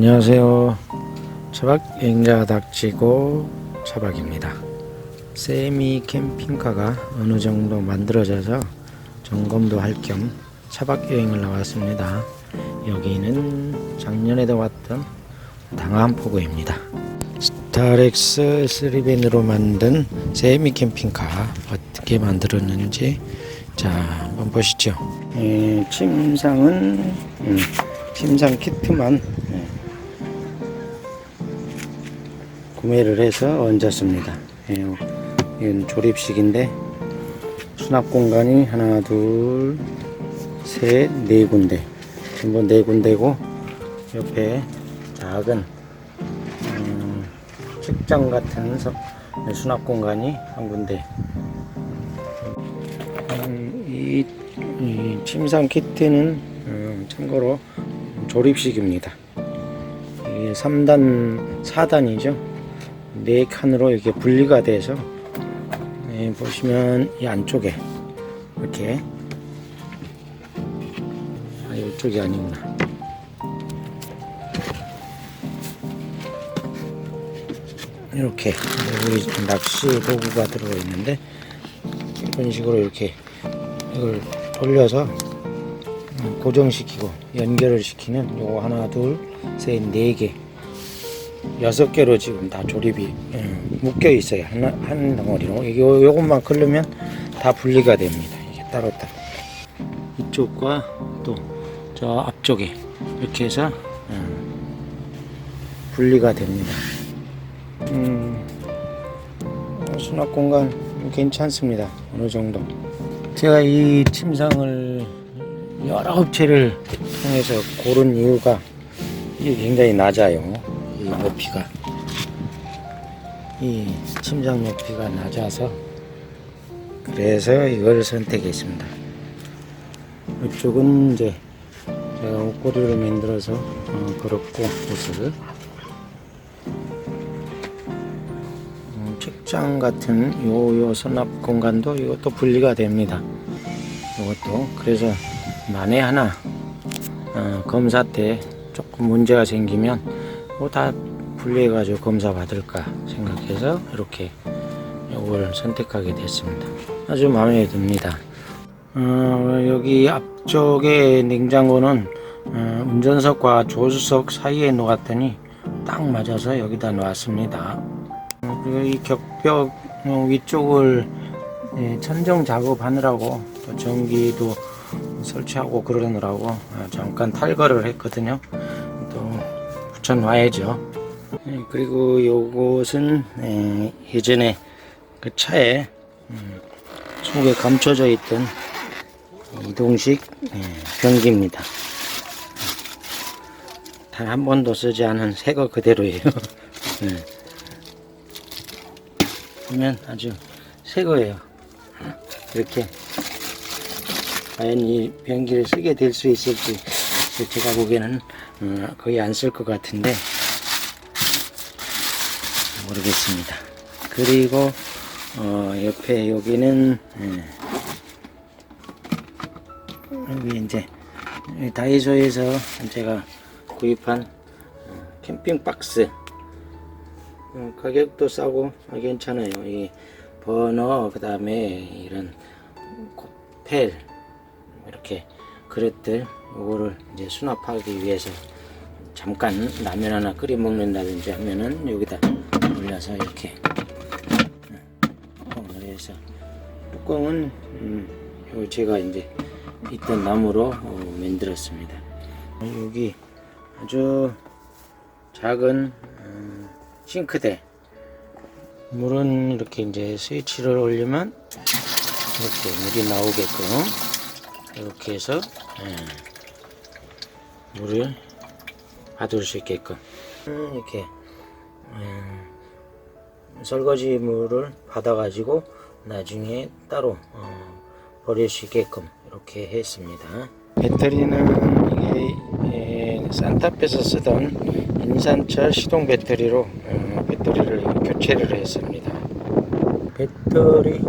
안녕하세요. 차박 여행자 닥치고 차박입니다. 세미 캠핑카가 어느 정도 만들어져서 점검도 할 겸 차박 여행을 나왔습니다. 여기는 작년에도 왔던 당암포구입니다. 스타렉스 3밴으로 만든 세미 캠핑카 어떻게 만들었는지 자 한번 보시죠. 예, 침상은 음, 침상 키트만 구매를 해서 얹었습니다. 예, 이건 조립식인데 수납 공간이 하나, 둘, 셋, 네 군데. 전부 네 군데고 옆에 작은 음, 책장 같은 서- 수납 공간이 한 군데. 음, 이, 이 침상 키트는 음, 참고로 조립식입니다. 이게 3단, 4단이죠. 네 칸으로 이렇게 분리가 돼서 네, 보시면 이 안쪽에 이렇게 아 이쪽이 아니구나. 이렇게 우리 낚시 도구가 들어가 있는데 이런 식으로 이렇게 이걸 돌려서 음, 고정시키고 연결을 시키는 요거 하나 둘셋네개 여섯 개로 지금 다 조립이 음, 묶여 있어요. 하나 한 덩어리로. 이게 요- 요것만 걸르면 다 분리가 됩니다. 이게 따로 따로. 이쪽과 또 저 앞쪽에 이렇게 해서 음, 분리가 됩니다. 음, 어, 수납 공간 괜찮습니다. 어느 정도. 제가 이 침상을 여러 업체를 통해서 고른 이유가 이게 굉장히 낮아요. 이 높이가. 이 침상 높이가 낮아서 그래서 이걸 선택했습니다. 이쪽은 이제 제가 옷걸이를 만들어서 어, 걸었고 옷을 음, 책장 같은 요요 수납 공간도 이것도 분리가 됩니다. 이것도 그래서 만에 하나 어, 검사 때 조금 문제가 생기면 뭐 다 분리해 가지고 검사 받을까 생각해서 이렇게 이걸 선택하게 됐습니다. 아주 마음에 듭니다. 어, 여기 앞쪽에 냉장고는 어, 운전석과 조수석 사이에 놓았더니 딱 맞아서 여기다 놨습니다. 어, 그리고 이 격벽 어, 위쪽을 예, 천정 작업하느라고 또 전기도 설치하고 그러느라고 아, 잠깐 탈거를 했거든요. 또 붙여놔야죠. 예, 그리고 요것은 예, 예전에 그 차에 음, 속에 감춰져 있던 이동식 예, 변기입니다. 단 한 번도 쓰지 않은 새거 그대로예요. 예. 보면 아주 새 거예요. 이렇게 과연 이 변기를 쓰게 될 수 있을지 제가 보기에는 어, 거의 안 쓸 것 같은데 모르겠습니다. 그리고 어, 옆에 여기는 예, 여기 이제 이 다이소에서 제가 구입한 어, 캠핑 박스 어, 가격도 싸고 아, 괜찮아요. 이 버너 그 다음에 이런 펠 이렇게 그릇들 요거를 이제 수납하기 위해서 잠깐 라면 하나 끓여 먹는다든지 하면은 여기다 올려서 이렇게 뚜껑을 해서. 뚜껑은 음, 요 제가 이제 있던 나무로 어, 만들었습니다. 여기 아주 작은 음, 싱크대. 물은 이렇게 이제 스위치를 올리면 이렇게 물이 나오게끔 이렇게 해서 예, 물을 받을 수 있게끔. 음, 이렇게 음, 설거지 물을 받아 가지고 나중에 따로 어, 버릴 수 있게끔 이렇게 했습니다. 배터리는 이게 예, 산타페에서 쓰던 인산철 시동 배터리로 어, 배터리를 교체를 했습니다. 배터리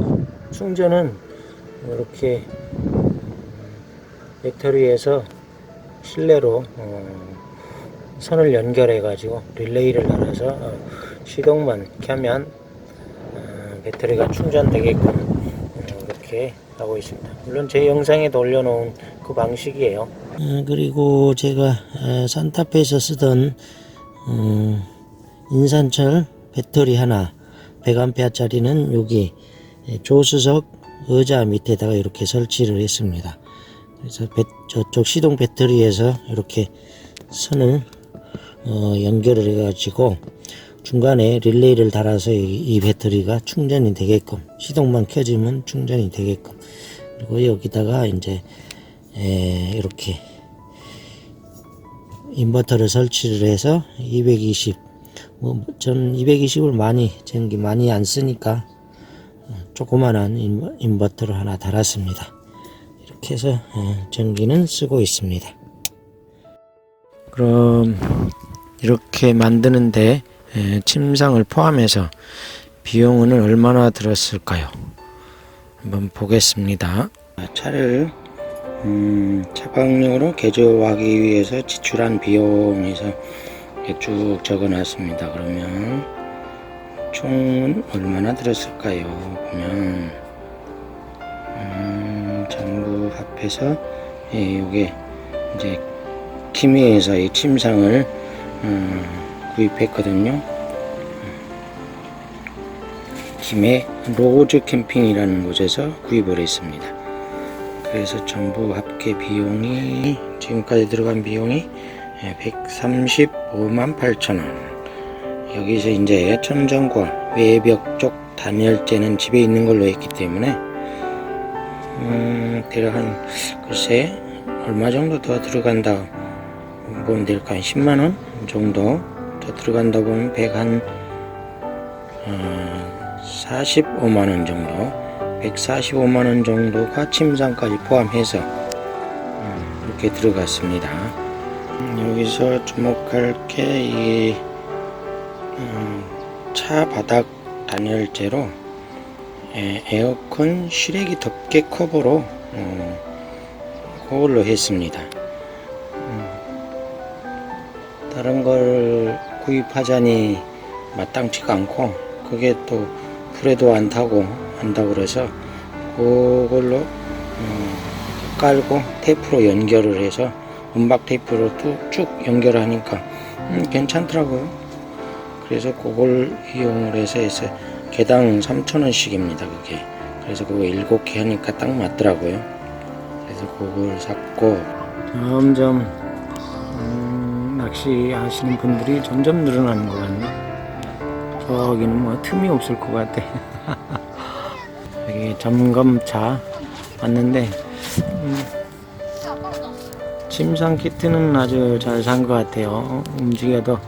충전은 이렇게 배터리에서 실내로 어, 선을 연결해 가지고 릴레이를 달아서 어, 시동만 켜면 어, 배터리가 충전되게끔 어, 이렇게 하고 있습니다. 물론 제 영상에도 올려놓은 그 방식이에요. 어, 그리고 제가 어, 산타페에서 쓰던 음, 인산철 배터리 하나 100A짜리는 여기 조수석 의자 밑에다가 이렇게 설치를 했습니다. 그래서 배- 저쪽 시동 배터리에서 이렇게 선을 어, 연결을 해가지고 중간에 릴레이를 달아서 이, 이 배터리가 충전이 되게끔 시동만 켜지면 충전이 되게끔 그리고 여기다가 이제 에, 이렇게 인버터를 설치를 해서 220 뭐 전 220을 많이 전기 많이 안 쓰니까 어, 조그만한 인버, 인버터를 하나 달았습니다. 이렇게 해서 어, 전기는 쓰고 있습니다. 그럼 이렇게 만드는데 에, 침상을 포함해서 비용은 얼마나 들었을까요? 한번 보겠습니다. 차를 음, 차박용으로 개조하기 위해서 지출한 비용에서 쭉 적어놨습니다. 그러면 총은 얼마나 들었을까요? 보면 음, 전부 합해서 예, 이제 이 침상을 음, 구입했거든요. 김해 로즈 캠핑이라는 곳에서 구입을 했습니다. 그래서 전부 합계 비용이 지금까지 들어간 비용이 135만 8천 원. 여기서 이제 천정과 외벽 쪽 단열재는 집에 있는 걸로 했기 때문에 음, 대략 한 글쎄 얼마 정도 더 들어간다 보면 될까 한 10만 원 정도 더 들어간다 보면 100한 어, 45만 원 정도 145만 원 정도가 침상까지 포함해서 음, 이렇게 들어갔습니다. 음, 여기서 주목할 게이 음, 차 바닥 단열재로 에, 에어컨 실외기 덮개 커버로 어, 그걸로 했습니다. 음, 다른 걸 구입하자니 마땅치가 않고 그게 또 불에도 안 타고 한다고 그래서 그걸로 음, 깔고 테이프로 연결을 해서 은박 테이프로 쭉 연결하니까 음, 괜찮더라고요. 그래서 그걸 이용을 해서 해서 개당 3,000원씩입니다. 그게. 그래서 그거 7개 하니까 딱 맞더라고요. 그래서 그걸 샀고 점점 음, 낚시 하시는 분들이 점점 늘어나는 것 같네. 저기는 뭐 틈이 없을 것 같아. 여기 점검차 왔는데 음, 침상 키트는 아주 잘 산 것 같아요. 움직여도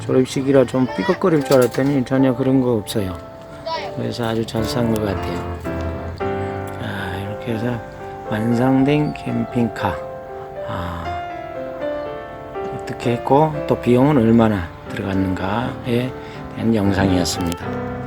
졸업식이라 좀 삐걱거릴 줄 알았더니 전혀 그런 거 없어요. 그래서 아주 잘산것 같아요. 자, 이렇게 해서 완성된 캠핑카. 아, 어떻게 했고 또 비용은 얼마나 들어갔는가에 대한 영상이었습니다.